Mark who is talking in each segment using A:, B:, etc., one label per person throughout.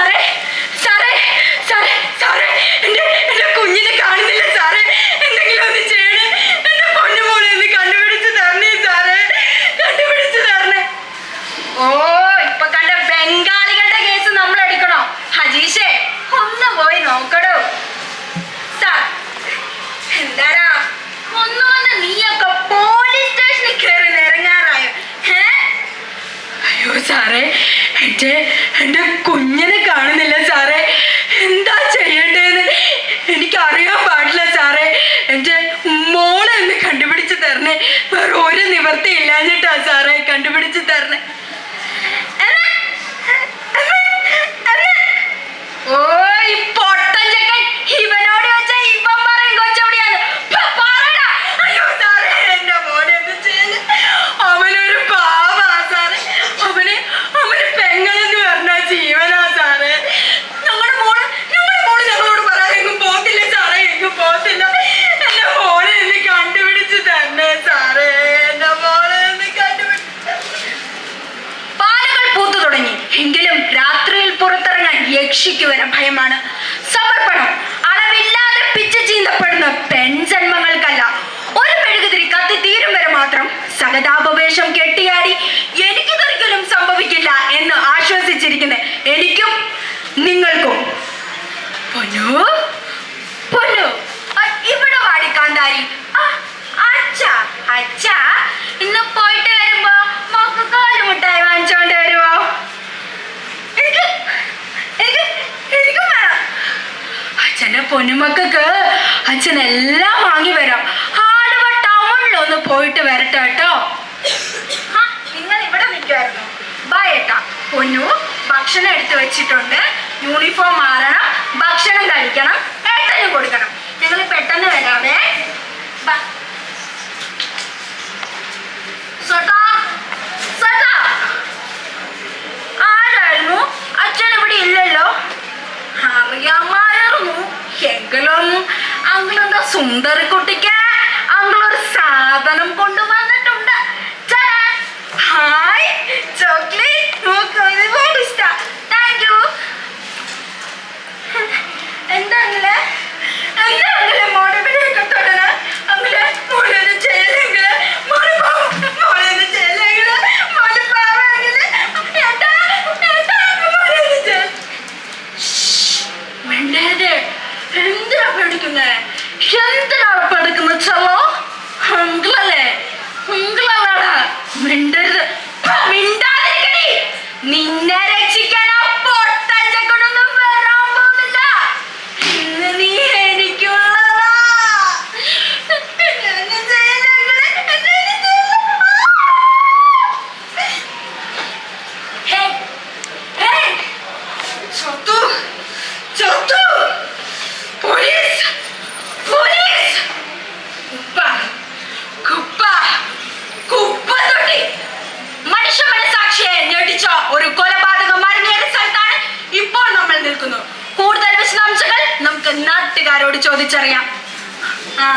A: സാറേ സാറേ സാറേ സാറേ എന്റെ എന്റെ കുഞ്ഞിനെ കാണുന്നില്ല സാറേ. എന്തെങ്കിലും ഒന്ന് ചെയ്യണേ. എന്റെ പൊന്നുമോളെ ഒന്ന് കണ്ടുപിടിച്ച് തരണേ സാറേ. കണ്ടുപിടിച്ച് തരണേ. ഓ സാറേ കണ്ടുപിടിച്ച് തരണേ. ആശ്വസിച്ചിരിക്കുന്ന എനിക്കും നിങ്ങൾക്കും. പൊന്നു? പൊന്നു? ഇവിടെ വാടി അച്ഛാ അച്ഛാ ഇന്ന് പോയിട്ട് വരുമ്പോ മോക്ക് കാലുമുട്ടായി വാങ്ങിച്ചോണ്ട് വരുമോ അച്ഛന്റെ പൊന്നുമക്കൾക്ക് അച്ഛൻ എല്ലാം വാങ്ങി വരാം. ആലുവ ടൗണിലൊന്ന് പോയിട്ട് വരട്ടെ കേട്ടോ. നിങ്ങൾ ഇവിടെ നിൽക്കുമായിരുന്നു പൊന്നു ഭക്ഷണം എടുത്തു വെച്ചിട്ടുണ്ട്. യൂണിഫോം മാറണം. ഭക്ഷണം കഴിക്കണം. ഏട്ടന് കൊടുക്കണം. ഞങ്ങൾ പെട്ടെന്ന് വരാവേ. ആരായിരുന്നു? അച്ഛൻ ഇവിടെ ഇല്ലല്ലോ. അറിയാമായിരുന്നു. എങ്കിലും അങ്കിളെന്താ സുന്ദരിക്കുട്ടിക്ക്? അങ്കിളൊരു സാധനം കൊണ്ടുവന്നിട്ടുണ്ട് എന്തിനാ പേടിക്കുന്നേ? എന്തിനാ പേടിക്കുന്ന ചലോ അങ്കിളല്ലേ അങ്കിളല്ലാണ് മിണ്ടരുത്. മിണ്ടാതിരിക്കടി. നിന്നെ നാട്ടുകാരോട് ചോദിച്ചറിയാം. ആ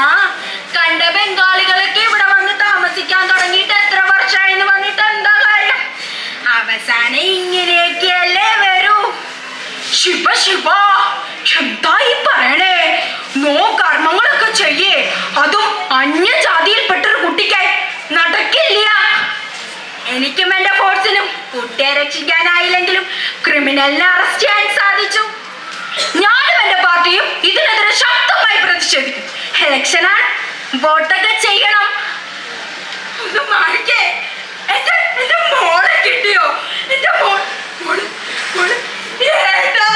A: കണ്ട ബംഗാളികളൊക്കെ ഇവിടെ വന്ന് താമസിക്കാൻ തുടങ്ങിയിട്ട് എത്ര വർഷമായെന്ന് വന്നിട്ട് എന്താ കാര്യം? അവസാനം ഇങ്ങനെയൊക്കെയല്ലേ വരൂ. ശിവ ശിവ എന്തായി പറയണേ? നോ കർമ്മങ്ങളൊക്കെ ചെയ്യേ. അതും അന്യ ജാതിയിൽപ്പെട്ടൊരു കുട്ടിക്കായി നടക്കില്ല. എനിക്കും എന്റെ ഫോഴ്സിനും കുട്ടിയെ രക്ഷിക്കാനായില്ലെങ്കിലും ക്രിമിനലിനെ അറസ്റ്റ് ചെയ്യാൻ സാധിച്ചു. ഞാനും എന്റെ പാർട്ടിയും ഇതിനെതിരെ ശക്തമായി പ്രതിഷേധിക്കും. ഇലക്ഷനാണ് വോട്ടൊക്കെ ചെയ്യണം. മാറിക്കേ. എന്റെ എന്റെ മോളെ കിട്ടിയോ? എന്റെ മോൾ മോൾ മോൾ ഏട്ടാ.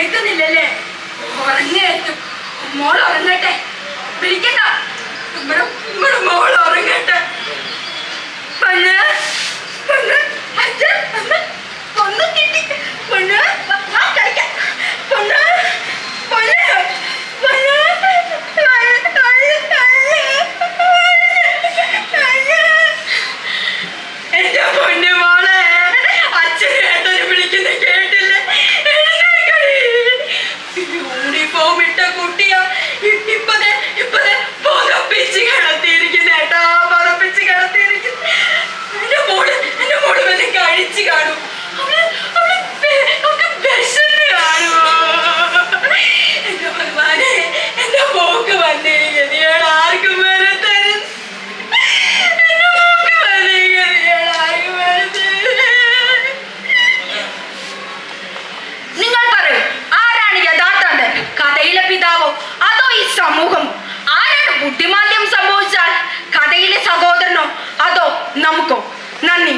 A: എഴുന്നേക്കുന്നില്ലല്ലേ ഉറങ്ങേറ്റും. മോൾ ഉറങ്ങട്ടെ. വിളിക്കണ്ട. മോൾ ഉറങ്ങട്ടെ. പൊന്ന് അച്ഛൻ അമ്മ ബുദ്ധിമാന്ദ്യം സംഭവിച്ചാൽ കഥയിലെ സഹോദരനോ അതോ നമുക്കോ? നന്ദി.